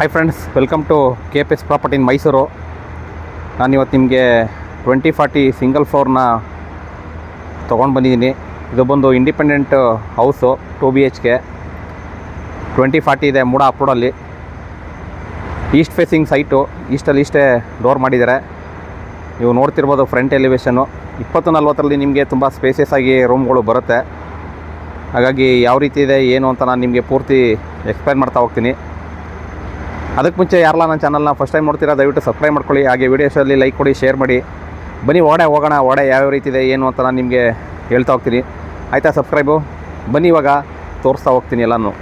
Hi friends welcome to K P S property in Mysuru ನಾನಿವತ್ತು ನಿಮಗೆ twenty forty single ಫ್ಲೋರ್ನ ತೊಗೊಂಡು ಬಂದಿದ್ದೀನಿ. ಇದು ಬಂದು independent house two B H K twenty forty ಇದೆ, ಮೂಡ ಅಪ್ರೋಡಲ್ಲಿ ಈಸ್ಟ್ ಫೇಸಿಂಗ್ ಸೈಟು ಈಸ್ಟಲ್ಲಿ ಇಷ್ಟೇ ಡೋರ್ ಮಾಡಿದ್ದಾರೆ. ನೀವು ನೋಡ್ತಿರ್ಬೋದು ಫ್ರಂಟ್ ಎಲಿವೇಶನು ಇಪ್ಪತ್ತು ನಲ್ವತ್ತರಲ್ಲಿ ನಿಮಗೆ ತುಂಬ ಸ್ಪೇಸಿಯಸ್ ಆಗಿ ರೂಮ್ಗಳು ಬರುತ್ತೆ. ಹಾಗಾಗಿ ಯಾವ ರೀತಿ ಇದೆ, ಏನು ಅಂತ ನಾನು ನಿಮಗೆ ಪೂರ್ತಿ ಎಕ್ಸ್ಪ್ಲೈನ್ ಮಾಡ್ತಾ ಹೋಗ್ತೀನಿ. ಅದಕ್ಕೆ ಮುಂಚೆ ಯಾರಲ್ಲ ನನ್ನ ಚಾನಲ್ನ ಫಸ್ಟ್ ಟೈಮ್ ನೋಡ್ತೀರಾ, ದಯವಿಟ್ಟು ಸಬ್ಸ್ಕ್ರೈಬ್ ಮಾಡ್ಕೊಳ್ಳಿ. ಹಾಗೆ ವೀಡಿಯೋಸಲ್ಲಿ ಲೈಕ್ ಕೊಡಿ ಶೇರ್ ಮಾಡಿ. ಬನ್ನಿ, ಓಡೆ ಹೋಗೋಣ, ಓಡೆ ಯಾವ್ಯಾವ ರೀತಿ ಇದೆ, ಏನು ಅಂತ ನಾನು ನಿಮಗೆ ಹೇಳ್ತಾ ಹೋಗ್ತೀನಿ. ಆಯಿತಾ ಸಬ್ಸ್ಕ್ರೈಬು ಬನ್ನಿ ಇವಾಗ, ತೋರಿಸ್ತಾ ಹೋಗ್ತೀನಿ ಎಲ್ಲನೂ.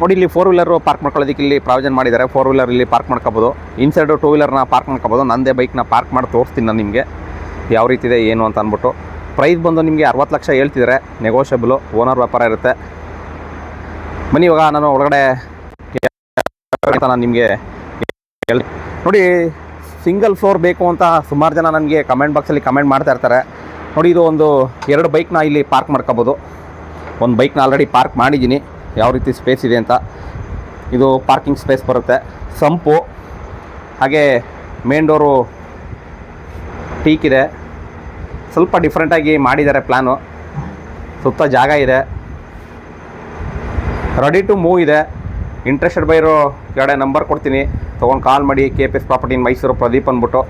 ನೋಡಿ, ಇಲ್ಲಿ ಫೋರ್ ವೀಲರು ಪಾರ್ಕ್ ಮಾಡ್ಕೊಳ್ಳೋದಕ್ಕೆ ಇಲ್ಲಿ ಪ್ರಾವಿಜನ್ ಮಾಡಿದ್ದಾರೆ. ಫೋರ್ ವೀಲರ್ ಇಲ್ಲಿ ಪಾರ್ಕ್ ಮಾಡ್ಕೋಬೋದು. ಇನ್ಸೈಡು ಟೂ ವೀಲರ್ನ ಪಾರ್ಕ್ ಮಾಡ್ಕೋಬೋದು. ನಂದೇ ಬೈಕ್ನ ಪಾರ್ಕ್ ಮಾಡಿ ತೋರಿಸ್ತೀನಿ ನಾನು ನಿಮಗೆ. ಯಾವ ರೀತಿ ಇದೆ, ಏನು ಅಂತ ಅಂದ್ಬಿಟ್ಟು. ಪ್ರೈಸ್ ಬಂದು ನಿಮಗೆ ಅರವತ್ತು ಲಕ್ಷ ಹೇಳ್ತಿದ್ದಾರೆ. ನೆಗೋಷಿಯಬಲು ಓನರ್ ವ್ಯಾಪಾರ ಇರುತ್ತೆ. ಬನ್ನಿ ಇವಾಗ ನಾನು ಒಳಗಡೆ ನಾನು ನಿಮಗೆ ನೋಡಿ ಸಿಂಗಲ್ ಫ್ಲೋರ್ ಬೇಕು ಅಂತ ಸುಮಾರು ಜನ ನನಗೆ ಕಮೆಂಟ್ ಬಾಕ್ಸಲ್ಲಿ ಕಮೆಂಟ್ ಮಾಡ್ತಾ ಇರ್ತಾರೆ. ನೋಡಿ, ಇದು ಒಂದು ಎರಡು ಬೈಕ್ನ ಇಲ್ಲಿ ಪಾರ್ಕ್ ಮಾಡ್ಕೋಬೋದು. ಒಂದು ಬೈಕ್ನ ಆಲ್ರೆಡಿ ಪಾರ್ಕ್ ಮಾಡಿದ್ದೀನಿ. ಯಾವ ರೀತಿ ಸ್ಪೇಸ್ ಇದೆ ಅಂತ. ಇದು ಪಾರ್ಕಿಂಗ್ ಸ್ಪೇಸ್ ಬರುತ್ತೆ. ಸಂಪು, ಹಾಗೆ ಮೇನ್ ಡೋರು ಟೀಕ್ ಇದೆ. ಸ್ವಲ್ಪ ಡಿಫ್ರೆಂಟಾಗಿ ಮಾಡಿದ್ದಾರೆ ಪ್ಲ್ಯಾನು ಸುತ್ತ ಜಾಗ ಇದೆ. ರೆಡಿ ಟು ಮೂವ್ ಇದೆ. ಇಂಟ್ರೆಸ್ಟೆಡ್ ಬೈರೋ ಕಡೆ ನಂಬರ್ ಕೊಡ್ತೀನಿ. ತೊಗೊಂಡು ಕಾಲ್ ಮಾಡಿ K P S property Mysuru Pradeep ಅಂದ್ಬಿಟ್ಟು.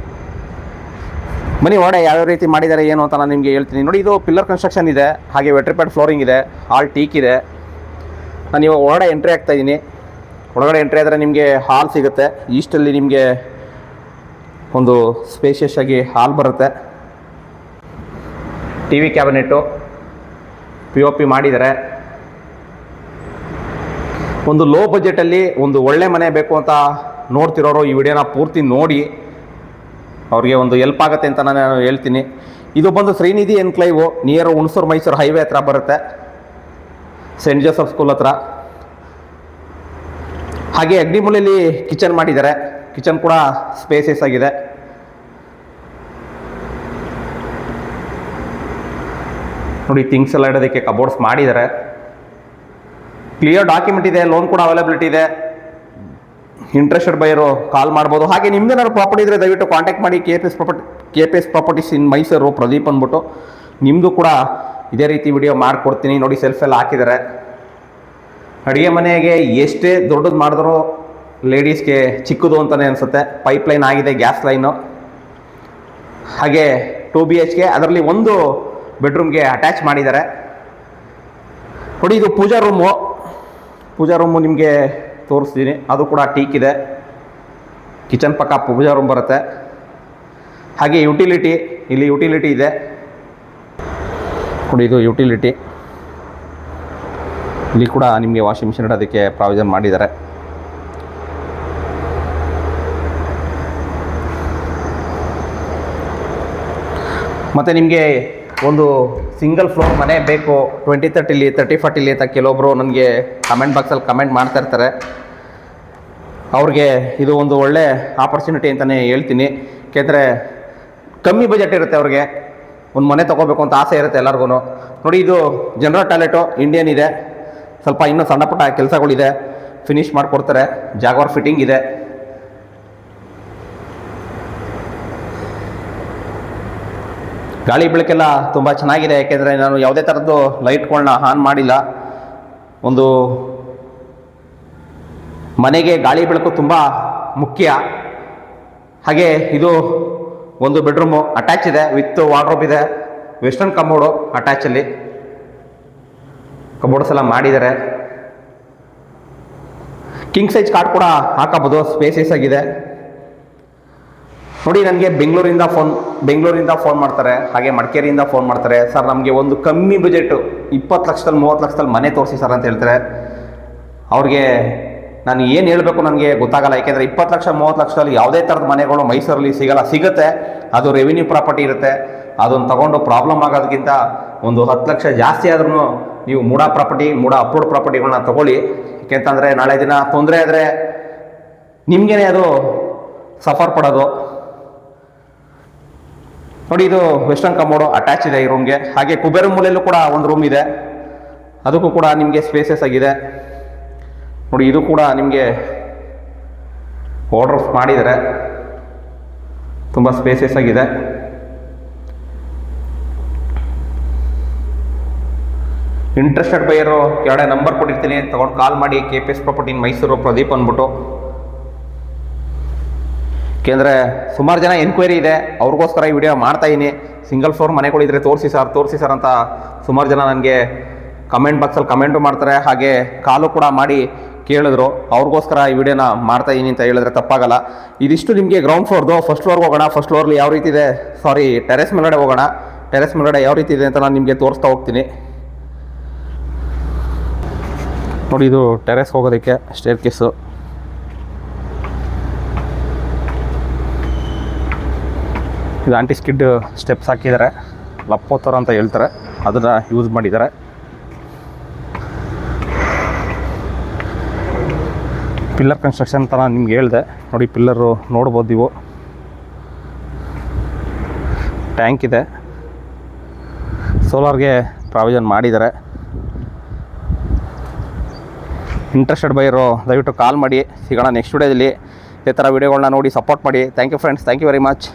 ಬನ್ನಿ ಒಡೆ ಯಾವ್ಯಾವ ರೀತಿ ಮಾಡಿದ್ದಾರೆ ಏನು ಅಂತ ನಾನು ನಿಮಗೆ ಹೇಳ್ತೀನಿ. ನೋಡಿ, ಇದು ಪಿಲ್ಲರ್ ಕನ್ಸ್ಟ್ರಕ್ಷನ್ ಇದೆ. ಹಾಗೆ ವೆಟ್ರಿಪೇಡ್ ಫ್ಲೋರಿಂಗ್ ಇದೆ ಹಾಲ್ ಟೀಕ್ ಇದೆ. ನಾನು ಇವಾಗ ಒಳಗಡೆ ಎಂಟ್ರಿ ಆಗ್ತಾಯಿದ್ದೀನಿ ಒಳಗಡೆ ಎಂಟ್ರಿ ಆದರೆ ನಿಮಗೆ ಹಾಲ್ ಸಿಗುತ್ತೆ. ಈಸ್ಟಲ್ಲಿ ನಿಮಗೆ ಒಂದು ಸ್ಪೇಷಿಯಸ್ ಆಗಿ ಹಾಲ್ ಬರುತ್ತೆ. T V cabinet P O P ಮಾಡಿದ್ದಾರೆ ಒಂದು ಲೋ ಬಜೆಟಲ್ಲಿ ಒಂದು ಒಳ್ಳೆ ಮನೆ ಬೇಕು ಅಂತ ನೋಡ್ತಿರೋರು ಈ ವಿಡಿಯೋನ ಪೂರ್ತಿ ನೋಡಿ. ಅವ್ರಿಗೆ ಒಂದು ಎಲ್ಪ್ ಆಗುತ್ತೆ ಅಂತ ನಾನು ಹೇಳ್ತೀನಿ. ಇದು ಬಂದು Srinidhi enclave near Hunsur Mysuru highway ಹತ್ರ ಬರುತ್ತೆ. ಸೆಂಟ್ ಜೋಸಫ್ ಸ್ಕೂಲ್ ಹತ್ರ. ಹಾಗೆ ಅಗ್ನಿಮೂಲೆಯಲ್ಲಿ ಕಿಚನ್ ಮಾಡಿದ್ದಾರೆ. ಕಿಚನ್ ಕೂಡ ಸ್ಪೇಸಸ್ ಆಗಿದೆ. ನೋಡಿ ಥಿಂಗ್ಸ್ ಎಲ್ಲ ಇಡೋದಕ್ಕೆ ಕಬೋರ್ಡ್ಸ್ ಮಾಡಿದ್ದಾರೆ. ಕ್ಲಿಯರ್ ಡಾಕ್ಯುಮೆಂಟ್ ಇದೆ ಲೋನ್ ಕೂಡ ಅವೈಲಬಿಲಿಟಿ ಇದೆ. ಇಂಟ್ರೆಸ್ಟೆಡ್ ಬೈಯರು ಕಾಲ್ ಮಾಡ್ಬೋದು. ಹಾಗೆ ನಿಮ್ದೇನಾದ್ರು ಪ್ರಾಪರ್ಟಿ ಇದ್ರೆ ದಯವಿಟ್ಟು ಕಾಂಟ್ಯಾಕ್ಟ್ ಮಾಡಿ K P S property K P S properties in Mysuru Pradeep ಅಂದ್ಬಿಟ್ಟು. ನಿಮ್ಮದು ಕೂಡ ಇದೇ ರೀತಿ ವಿಡಿಯೋ ಮಾಡಿಕೊಡ್ತೀನಿ. ನೋಡಿ ಸೆಲ್ಫ್ ಎಲ್ಲ ಹಾಕಿದ್ದಾರೆ ಅಡುಗೆ ಮನೆಗೆ ಎಷ್ಟೇ ದೊಡ್ಡದು ಮಾಡಿದ್ರು ಲೇಡೀಸ್ಗೆ ಚಿಕ್ಕದು ಅಂತಲೇ ಅನಿಸುತ್ತೆ. ಪೈಪ್ ಲೈನ್ ಆಗಿದೆ ಗ್ಯಾಸ್ ಲೈನು ಹಾಗೆ ಟು ಬಿ ಎಚ್ಗೆ ಅದರಲ್ಲಿ ಒಂದು ಬೆಡ್ರೂಮ್ಗೆ ಅಟ್ಯಾಚ್ ಮಾಡಿದ್ದಾರೆ ನೋಡಿ ಇದು ಪೂಜಾ ರೂಮು ಪೂಜಾ ರೂಮು ನಿಮಗೆ ತೋರಿಸ್ತೀನಿ. ಅದು ಕೂಡ ಟೀಕ್ ಇದೆ. ಕಿಚನ್ ಪಕ್ಕ ಪೂಜಾ ರೂಮ್ ಬರುತ್ತೆ. ಹಾಗೆ ಯುಟಿಲಿಟಿ ಇಲ್ಲಿ ಯುಟಿಲಿಟಿ ಇದೆ. ನೋಡಿ, ಇದು ಯುಟಿಲಿಟಿ ಇಲ್ಲಿ ಕೂಡ ನಿಮಗೆ ವಾಷಿಂಗ್ ಮಿಷಿನ್ ಇಡೋದಕ್ಕೆ ಪ್ರಾವಿಷನ್ ಮಾಡಿದ್ದಾರೆ. ಮತ್ತು ನಿಮಗೆ ಒಂದು ಸಿಂಗಲ್ ಫ್ಲೋರ್ ಮನೆ ಬೇಕು. ಟ್ವೆಂಟಿ ತರ್ಟಿಲಿ ತರ್ಟಿ ಫಾರ್ಟಿಲಿ ಅಂತ ಕೆಲವೊಬ್ಬರು ನನಗೆ ಕಮೆಂಟ್ ಬಾಕ್ಸಲ್ಲಿ ಕಮೆಂಟ್ ಮಾಡ್ತಾ ಇರ್ತಾರೆ. ಅವ್ರಿಗೆ ಇದು ಒಂದು ಒಳ್ಳೆ ಆಪರ್ಚುನಿಟಿ ಅಂತಲೇ ಹೇಳ್ತೀನಿ. ಯಾಕೆಂದರೆ ಕಮ್ಮಿ ಬಜೆಟ್ ಇರುತ್ತೆ ಅವ್ರಿಗೆ. ಒಂದು ಮನೆ ತೊಗೋಬೇಕು ಅಂತ ಆಸೆ ಇರುತ್ತೆ ಎಲ್ಲರಿಗೂ ನೋಡಿ, ಇದು ಜನರಲ್ ಟಾಯ್ಲೆಟು ಇಂಡಿಯನ್ ಇದೆ. ಸ್ವಲ್ಪ ಇನ್ನೂ ಸಣ್ಣ ಪುಟ್ಟ ಕೆಲಸಗಳಿದೆ. ಫಿನಿಷ್ ಮಾಡಿಕೊಡ್ತಾರೆ. ಜಾಗವರ್ ಫಿಟ್ಟಿಂಗ್ ಇದೆ. ಗಾಳಿ ಬೆಳಕೆಲ್ಲ ತುಂಬ ಚೆನ್ನಾಗಿದೆ, ಯಾಕೆಂದರೆ ನಾನು ಯಾವುದೇ ಥರದ್ದು ಲೈಟ್ಗಳನ್ನ ಆನ್ ಮಾಡಿಲ್ಲ. ಒಂದು ಮನೆಗೆ ಗಾಳಿ ಬೆಳಕು ತುಂಬ ಮುಖ್ಯ. ಹಾಗೆ ಇದು ಒಂದು ಬೆಡ್ರೂಮು ಅಟ್ಯಾಚ್ ಇದೆ ವಿತ್ ವಾರ್ಡ್ರೋಬ್ ಇದೆ ವೆಸ್ಟರ್ನ್ ಕಬೋರ್ಡು ಅಟ್ಯಾಚಲ್ಲಿ ಕಬೋರ್ಡ್ಸ್ ಎಲ್ಲ ಮಾಡಿದ್ದಾರೆ. ಕಿಂಗ್ ಸೈಜ್ ಕಾರ್ಡ್ ಕೂಡ ಹಾಕಬಹುದು ಸ್ಪೇಸಸ್ ಆಗಿದೆ. ನೋಡಿ, ನನಗೆ ಬೆಂಗಳೂರಿಂದ ಫೋನ್ ಬೆಂಗಳೂರಿಂದ ಫೋನ್ ಮಾಡ್ತಾರೆ, ಹಾಗೆ ಮಡಿಕೇರಿಯಿಂದ ಫೋನ್ ಮಾಡ್ತಾರೆ. ಸರ್ ನಮಗೆ ಒಂದು ಕಮ್ಮಿ ಬಜೆಟು ಇಪ್ಪತ್ತು ಲಕ್ಷದಲ್ಲಿ, ಮೂವತ್ತು ಲಕ್ಷದಲ್ಲಿ ಮನೆ ತೋರಿಸಿ ಸರ್ ಅಂತ ಹೇಳ್ತಾರೆ. ಅವ್ರಿಗೆ ನಾನು ಏನು ಹೇಳಬೇಕು ನನಗೆ ಗೊತ್ತಾಗಲ್ಲ. ಯಾಕೆಂದರೆ ಇಪ್ಪತ್ತು ಲಕ್ಷ, ಮೂವತ್ತು ಲಕ್ಷದಲ್ಲಿ ಯಾವುದೇ ಥರದ ಮನೆಗಳು ಮೈಸೂರಲ್ಲಿ ಸಿಗಲ್ಲ. ಸಿಗುತ್ತೆ. ಅದು ರೆವಿನ್ಯೂ ಪ್ರಾಪರ್ಟಿ ಇರುತ್ತೆ. ಅದನ್ನು ತಗೊಂಡು ಪ್ರಾಬ್ಲಮ್ ಆಗೋದಕ್ಕಿಂತ ಒಂದು ಹತ್ತು ಲಕ್ಷ ಜಾಸ್ತಿ ಆದ್ರೂ ನೀವು ಮೂಡ ಪ್ರಾಪರ್ಟಿ ಮೂಡ ಅಪ್ರೂವ್ಡ್ ಪ್ರಾಪರ್ಟಿಗಳನ್ನ ತಗೊಳ್ಳಿ. ಯಾಕೆಂತಂದರೆ ನಾಳೆ ದಿನ ತೊಂದರೆ ಆದರೆ ನಿಮಗೇನೆ ಅದು ಸಫರ್ ಪಡೋದು. ನೋಡಿ ಇದು ವೆಸ್ಟರ್ನ್ ಕಮೋಡು ಅಟ್ಯಾಚ್ ಇದೆ ಈ ರೂಮ್ಗೆ ಹಾಗೆ ಕುಬೇರ ಮೂಲೆಯಲ್ಲೂ ಕೂಡ ಒಂದು ರೂಮ್ ಇದೆ. ಅದಕ್ಕೂ ಕೂಡ ನಿಮಗೆ ಸ್ಪೇಸಸ್ ಆಗಿದೆ. ನೋಡಿ ಇದು ಕೂಡ ನಿಮಗೆ ಆರ್ಡ್ರ್ ಮಾಡಿದರೆ ತುಂಬ ಸ್ಪೇಸಸ್ ಆಗಿದೆ. ಇಂಟ್ರೆಸ್ಟೆಡ್ ಬೈಯರು ಎರಡೇ ನಂಬರ್ ಕೊಟ್ಟಿರ್ತೀನಿ. ತಗೊಂಡು ಕಾಲ್ ಮಾಡಿ K P S property Mysuru Pradeep ಅಂದ್ಬಿಟ್ಟು. ಏಕೆಂದರೆ ಸುಮಾರು ಜನ ಎನ್ಕ್ವೈರಿ ಇದೆ. ಅವ್ರಿಗೋಸ್ಕರ ಈ ವಿಡಿಯೋ ಮಾಡ್ತಾ ಇದ್ದೀನಿ ಸಿಂಗಲ್ ಫ್ಲೋರ್ ಮನೆಗಳಿದ್ರೆ ತೋರಿಸಿ ಸರ್ ತೋರಿಸಿ ಸರ್ ಅಂತ ಸುಮಾರು ಜನ ನನಗೆ ಕಮೆಂಟ್ ಬಾಕ್ಸಲ್ಲಿ ಕಮೆಂಟು ಮಾಡ್ತಾರೆ. ಹಾಗೆ ಕಾಲು ಕೂಡ ಮಾಡಿ ಕೇಳಿದ್ರು. ಅವ್ರಿಗೋಸ್ಕರ ಈ ವಿಡಿಯೋನ ಮಾಡ್ತಾ ಇದೀನಿ ಅಂತ ಹೇಳಿದ್ರೆ ತಪ್ಪಾಗಲ್ಲ. ಇದಿಷ್ಟು ನಿಮಗೆ ಗ್ರೌಂಡ್ ಫ್ಲೋರ್ದು ಫಸ್ಟ್ ಫ್ಲೋರ್ಗೆ ಹೋಗೋಣ ಫಸ್ಟ್ ಫ್ಲೋರ್ಲಿ ಯಾವ ರೀತಿ ಇದೆ? ಸಾರಿ ಟೆರೆಸ್ ಮೇಲ್ಗಡೆ ಹೋಗೋಣ. ಟೆರೆಸ್ ಮೇಲ್ಗಡೆ ಯಾವ ರೀತಿ ಇದೆ ಅಂತ ನಾನು ನಿಮಗೆ ತೋರಿಸ್ತಾ ಹೋಗ್ತೀನಿ. ನೋಡಿ, ಇದು ಟೆರೆಸ್ ಹೋಗೋದಕ್ಕೆ ಸ್ಟೇರ್ ಕೇಸು ಇದು ಆಂಟಿ ಸ್ಕಿಡ್ ಸ್ಟೆಪ್ಸ್ ಹಾಕಿದ್ದಾರೆ ಲಪ್ಪೋತರ ಅಂತ ಹೇಳ್ತಾರೆ. ಅದನ್ನು ಯೂಸ್ ಮಾಡಿದ್ದಾರೆ. ಪಿಲ್ಲರ್ ಕನ್ಸ್ಟ್ರಕ್ಷನ್ ಅಂತ ನಾನು ನಿಮ್ಗೆ ಹೇಳಿದೆ. ನೋಡಿ ಪಿಲ್ಲರು ನೋಡ್ಬೋದು ನೀವು. ಟ್ಯಾಂಕ್ ಇದೆ. ಸೋಲಾರ್ಗೆ ಪ್ರಾವಿಷನ್ ಮಾಡಿದ್ದಾರೆ. ಇಂಟ್ರೆಸ್ಟೆಡ್ ಬೈರು ದಯವಿಟ್ಟು ಕಾಲ್ ಮಾಡಿ. ಸಿಗೋಣ ನೆಕ್ಸ್ಟ್ ವಿಡಿಯೋದಲ್ಲಿ ಈ ಥರ ವೀಡಿಯೋಗಳನ್ನ ನೋಡಿ ಸಪೋರ್ಟ್ ಮಾಡಿ. Thank you friends thank you very much